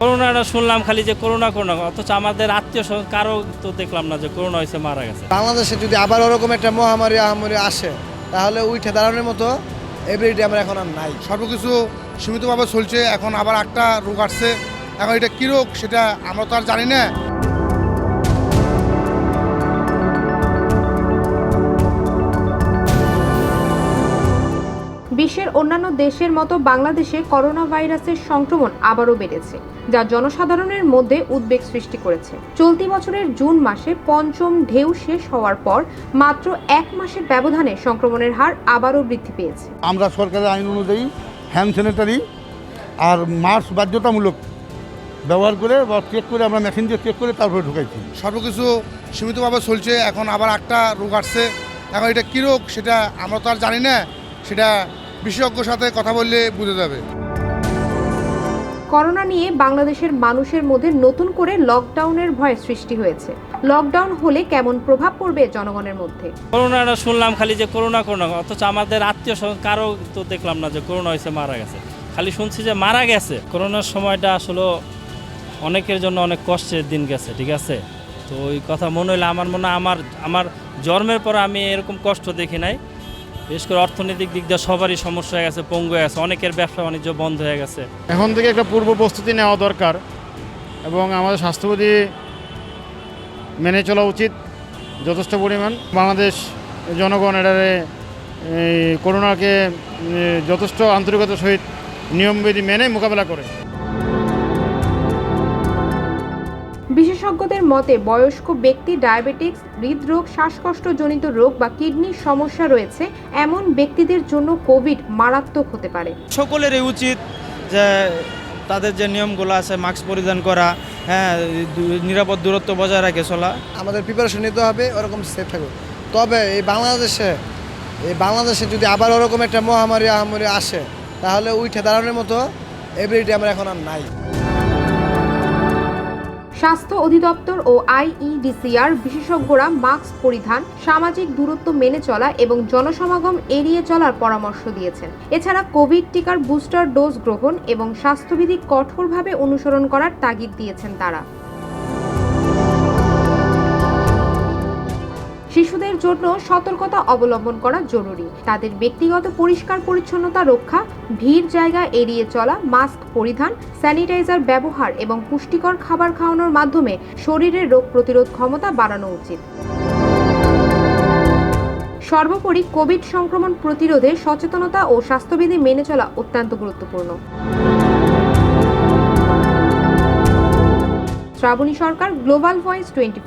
করোনাটা শুনলাম খালি যে করোনা করোনা অথচ আমাদের আত্মীয় স্বজন কারও তো দেখলাম না যে করোনা হয়েছে মারা গেছে। বাংলাদেশে যদি আবার ওরকম একটা মহামারী আহামারী আসে তাহলে উঠে দাঁড়ানোর মতো এবিলিটি আমার এখন আর নাই। সর্বকিছু সীমিতভাবে চলছে এখন আবার একটা রোগ আসছে। এখন এটা কী রোগ সেটা আমরা তো আর জানি না। বিশ্বের অন্যান্য দেশের মতো বাংলাদেশে করোনা ভাইরাসের সংক্রমণ আবারও বেড়েছে যা জনসাধারণের মধ্যে উদ্বেগ সৃষ্টি করেছে। চলতি বছরের জুন মাসে পঞ্চম ঢেউ শেষ হওয়ার পর মাত্র এক মাসের ব্যবধানে সংক্রমণের হার আবারও বৃদ্ধি পেয়েছে। আমরা সরকারের আইন অনুযায়ী হ্যান্ড স্যানিটারি আর মাস্ক বাধ্যতামূলক ব্যবহার করে বা চেক করে আমরা মেশিন দিয়ে চেক করে তারপরে ঢুকাইছি। সর্বকিছু সীমিতভাবে চলছে এখন আবার একটা রোগ আসছে। এখন এটা কী রোগ সেটা আমরা তো আর জানি না সেটা বিশেষজ্ঞর সাথে কথা বললে বুঝে যাবে। করোনা নিয়ে বাংলাদেশের মানুষের মধ্যে নতুন করে লকডাউনের ভয় সৃষ্টি হয়েছে। লকডাউন হলে কেমন প্রভাব পড়বে জনগণের মধ্যে? করোনাটা শুনলাম খালি যে করোনা করোনা অথচ আমাদের আত্মীয় স্বজন কারও তো দেখলাম না যে করোনা হয়েছে মারা গেছে। খালি শুনছি যে মারা গেছে। করোনার সময়টা আসলে অনেকের জন্য অনেক কষ্টের দিন গেছে ঠিক আছে? তো ওই কথা মনে হইলে আমার মনে হয় আমার আমার জন্মের পর আমি এরকম কষ্ট দেখি নাই। বিশেষ করে অর্থনৈতিক দিক দিয়ে সবারই সমস্যা হয়ে গেছে, পঙ্গু হয়ে গেছে, অনেকের ব্যবসা বাণিজ্য বন্ধ হয়ে গেছে। এখন থেকে একটা পূর্ব প্রস্তুতি নেওয়া দরকার এবং আমাদের স্বাস্থ্যবিধি মেনে চলা উচিত যথেষ্ট পরিমাণ। বাংলাদেশ জনগণ এটারে করোনাকে যথেষ্ট আন্তরিকতার সহিত নিয়মবিধি মেনে মোকাবেলা করে। বিশেষজ্ঞদের মতে বয়স্ক ব্যক্তি ডায়াবেটিক্স হৃদরোগ শ্বাসকষ্টজনিত রোগ বা কিডনির সমস্যা রয়েছে এমন ব্যক্তিদের জন্য কোভিড মারাত্মক হতে পারে। সকলেরই উচিত যে তাদের যে নিয়মগুলো আছে মাস্ক পরিধান করা হ্যাঁ নিরাপদ দূরত্ব বজায় রাখে চলা। আমাদের প্রিপারেশন নিতে হবে ওরকম সেফ থাকবে। তবে এই বাংলাদেশে এই বাংলাদেশে যদি আবার ওরকম একটা মহামারী আহামারী আসে তাহলে উঠে দাঁড়ানোর মতো এবিলিটি আমার এখন আর নাই। স্বাস্থ্য অধিদপ্তর ও আইইডিসিআর বিশেষজ্ঞরা মাস্ক পরিধান, সামাজিক দূরত্ব মেনে চলা এবং জনসমাগম এড়িয়ে চলার পরামর্শ দিয়েছেন। এছাড়া কোভিড টিকার বুস্টার ডোজ গ্রহণ এবং স্বাস্থ্যবিধি কঠোরভাবে অনুসরণ করার তাগিদ দিয়েছেন তারা। জন্য সতর্কতা অবলম্বন করা জরুরি। তাদের ব্যক্তিগত পরিষ্কার পরিচ্ছন্নতা রক্ষা, ভিড় জায়গা এড়িয়ে চলা, মাস্ক পরিধান, স্যানিটাইজার ব্যবহার এবং পুষ্টিকর খাবার খাওয়ানোর মাধ্যমে শরীরের রোগ প্রতিরোধ ক্ষমতা বাড়ানো উচিত। সর্বোপরি কোভিড সংক্রমণ প্রতিরোধে সচেতনতা ও স্বাস্থ্যবিধি মেনে চলা অত্যন্ত গুরুত্বপূর্ণ। Shrabani Sarkar global voice twenty